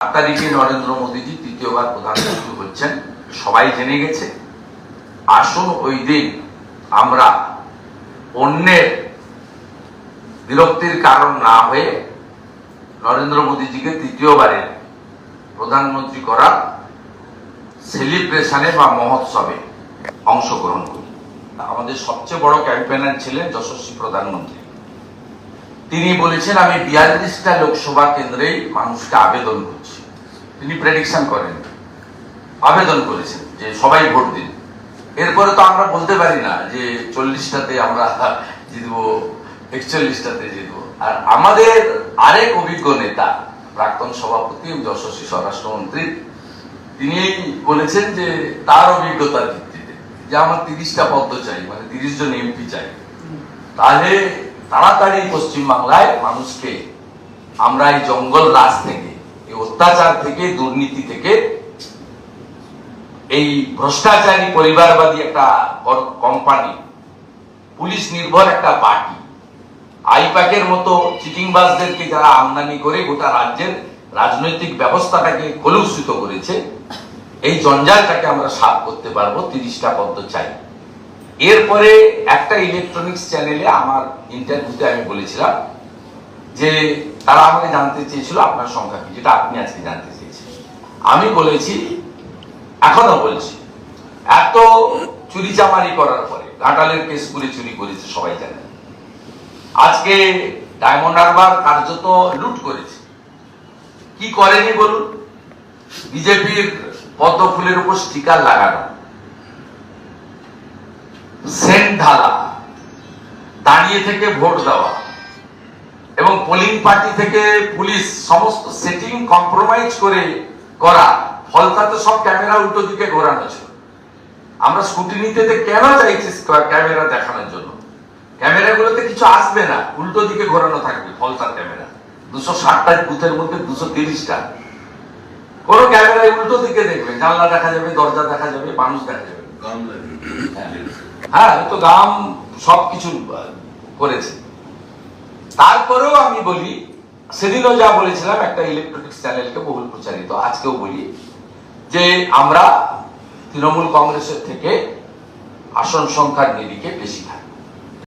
তারিখে নরেন্দ্র মোদীজি তৃতীয়বার প্রধানমন্ত্রী হচ্ছেন, সবাই জেনে গেছে। আসুন ওই দিন আমরা অন্যের বিরক্তির কারণ না হয়ে নরেন্দ্র মোদীজিকে তৃতীয়বারে প্রধানমন্ত্রী করার সেলিব্রেশনে বা মহোৎসবে অংশগ্রহণ করি। আমাদের সবচেয়ে বড় ক্যাম্পেনার ছিলেন যশস্বী প্রধানমন্ত্রী। তিনি বলেছেন, আমি বিয়াল্লিশটা লোকসভা কেন্দ্রেই মানুষকে আবেদন করছি। তিনি প্রেডিকশন করেন, আবেদন করেছেন যে সবাই ভোট দিন। এরপরে তো আমরা বলতে পারি না যে চল্লিশটাতে আমরা জিতবো, একচল্লিশটাতে জিতবো। আর আমাদের আরেক অভিজ্ঞ নেতা, প্রাক্তন সভাপতি যশস্বী স্বরাষ্ট্রমন্ত্রী, তিনি বলেছেন যে তার অভিজ্ঞতার ভিত্তিতে যে আমার তিরিশটা পদ্ম চাই মানে তিরিশ জন এমপি চাই, তাহলে তাড়াতাড়ি পশ্চিমবাংলায় মানুষকে আমরা এই জঙ্গল রাজ থেকে, এই অত্যাচার থেকে, দুর্নীতি থেকে, এই ভ্রষ্টাচারী পরিবারবাদী একটা কোম্পানি পুলিশ নির্ভর একটা পার্টি আইপ্যাকের মতো চিটিংবাজদেরকে যারা আমদানি করে গোটা রাজ্যের রাজনৈতিক ব্যবস্থাটাকে কলুষিত করেছে, এই জঞ্জালটাকে আমরা সাফ করতে পারব, তিরিশটা পদ্ম চাই। এরপরে একটা ইলেকট্রনিক্স চ্যানেলে আমার ইন্টারভিউতে আমি বলেছিলাম যে তারা আমাকে জানতে চেয়েছিল আপনার সংখ্যা কি, যেটা আপনি আজকে জানতে চেয়েছেন। আমি বলেছি, এখনও বলছি, এত চুরি চামারি করার পরে, ঘাটালের কেস করে চুরি করেছে, সবাই জানে। আজকে ডায়মন্ড হারবার কার্যত লুট করেছে। কি করেনি বলুন? বিজেপির পদ্ম ফুলের উপর স্টিকার লাগানো। ঢালা দাঁড়িয়ে থেকে ভোট দেওয়া এবং পোলিং পার্টি থেকে পুলিশ সমস্ত সেটিং কম্প্রোমাইজ করে করা ফলতাতে সব ক্যামেরা উল্টো দিকে ঘোরানো ছিল। আমরা স্কুটিনিতে কেন চাইছি ক্যামেরা দেখানোর জন্য। ক্যামেরাগুলোতে কিছু আসবে না উল্টো দিকে ঘোরানো থাকবে ফলতার ক্যামেরা। দুশো ষাটটা বুথের মধ্যে দুশো তিরিশটা। কোনো ক্যামেরায় উল্টো দিকে দেখবে জানলা দেখা যাবে দরজা দেখা যাবে মানুষ দেখা যাবে। হ্যাঁ তো গাম সবকিছু কিছু করেছে। তারপরেও আমি বলি, সেদিনও যা বলেছিলাম, একটা ইলেকট্রনিক্স চ্যানেলকে বহুল প্রচারিত। আজকেও বলি যে, আমরা তৃণমূল কংগ্রেসের থেকে আসন সংখ্যার নিরিখে বেশি থাকি।